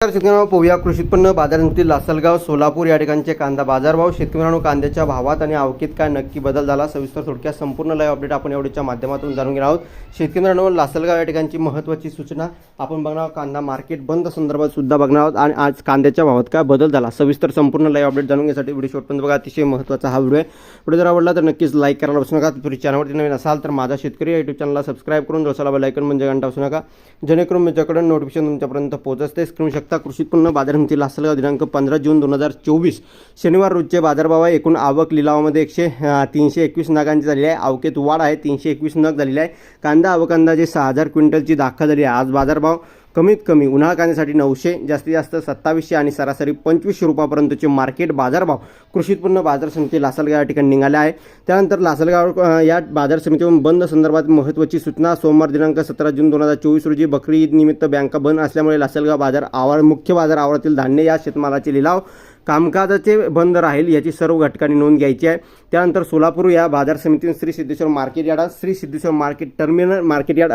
नमस्कार शेतकऱ्यांनो पोहया. कृषी उत्पन्न बाजार समिती लासलगाव सोलापूर या ठिकाणचे कांदा बाजारभाव. शेतकऱ्यांनो कांद्याच्या भावात आणि आवकीत काय नक्की बदल झाला सविस्तर थोडक्यात संपूर्ण लाईव्ह अपडेट आपण एवढीच्या माध्यमातून जाणून घेणार आहोत. शेतकऱ्यांनो लासलगाव या ठिकाणची महत्त्वाची सूचना आपण बघणार आहोत. कांदा मार्केट बंद संदर्भात सुद्धा बघणार आहोत. आणि आज कांद्याच्या भावात काय बदल झाला सविस्तर संपूर्ण लाईव्ह अपडेट जाणून घेण्यासाठी व्हिडिओ शेवटपर्यंत बघा. अतिशय महत्त्वाचा हा व्हिडिओ आहे. व्हिडिओ जर आवडला तर नक्कीच लाईक करायला बसू नका. तुम्ही चॅनलवरती नवीन असाल तर माझा शेतकरी या यूट्यूब चॅनलला सबस्क्राईब करून जोसाला बेलायकन म्हणजे घंटा असू नका. जेणेकरून माझ्याकडे नोटिफिकेशन तुमच्यापर्यंत पोहोचत स्क्रीन शकता कृषी उत्पन्न बाजार समिती लासलगाव दिनांक पंधरा जून दोन हजार चोवीस. शनिवार रोजचे बाजारभाव आहे एकूण आवक लिलावामध्ये एकशे तीनशे एकवीस नगांची झालेली आहे. आवकेत वाढ आहे तीनशे एकवीस नग झालेली आहे. कांदा आवक अंदाजे सहा हजार क्विंटलची दाखल झाली आहे. आज बाजारभाव कमीत कमी उन्हाळा कांद्यासाठी नऊशे जास्तीत जास्त सत्तावीसशे आणि सरासरी पंचवीसशे रुपयापर्यंतचे मार्केट बाजारभाव कृषी उत्पन्न बाजार समिती लासलगाव या ठिकाणी निघाले आहे. त्यानंतर लासलगाव या बाजार समितीवरून बंद संदर्भात महत्त्वाची सूचना सोमवार दिनांक सतरा जून दोन हजार चोवीस रोजी बकरी ईद निमित्त बँका बंद असल्यामुळे लासलगाव बाजार आवार मुख्य बाजार आवारातील धान्य या शेतमालाचे लिलाव कामकाजाचे बंद राहील याची सर्व घटकांनी नोंद घ्यायची आहे. त्यानंतर सोलापूर या बाजार समितीतून Shri Siddheshwar market yard Shri Siddheshwar market terminal market yard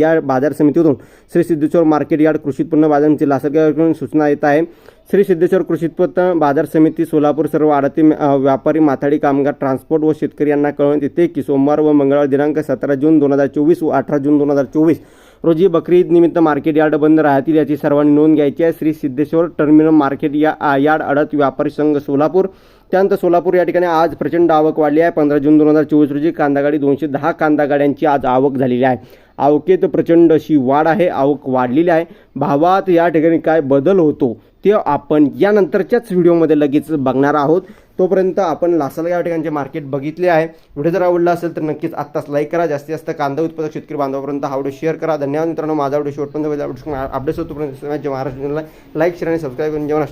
या बाजार समितीतून श्री सिद्धेश्वर मार्केट यार्ड कृषी उत्पन्न बाजार समिती लासलगावकडून सूचना येत आहे. श्री सिद्धेश्वर कृषी उत्पन्न बाजार समिती सोलापूर सर्व आडती व्यापारी माथाडी कामगार ट्रान्सपोर्ट व शेतकरी यांना कळवण्यात येते की सोमवार व मंगळवार दिनांक सतरा जून दोन हजार चोवीस व अठरा जून दोन हजार चोवीस रोजी बकरी ईद निमित्त मार्केट यार्ड बंद राहतील याची सर्वांनी नोंद घ्यायची आहे. श्री सिद्धेश्वर टर्मिनल मार्केट या यार्ड अडत व्यापारी संघ सोलापूर. त्यानंतर सोलापूर या ठिकाणी आज प्रचंड आवक वाढली आहे. पंधरा जून दोन हजार चोवीस रोजी कांदा गाडी दोनशे दहा कांदा गाड्यांची आज आवक झालेली आहे. आवकेत प्रचंड अशी वाढ आहे आवक वाढलेली आहे. भावात या ठिकाणी काय बदल होतो ते आपण यानंतरच्याच व्हिडिओमध्ये लगेच बघणार आहोत. तोपर्यंत आपण लासाला या ठिकाणचे मार्केट बघितले आहे. व्हिडिओ जर आवडला असेल तर नक्कीच आत्ताच लाईक करा. जास्तीत जास्त कांदा उत्पादक शेतकरी बांधवापर्यंत हा व्हिडिओ शेअर करा. धन्यवाद मित्रांनो. माझा व्हिडिओ शेवटपर्यंत अपडेट्स होतो महाराष्ट्र लाईक शेअर आणि सबस्क्राईब करून जेव्हा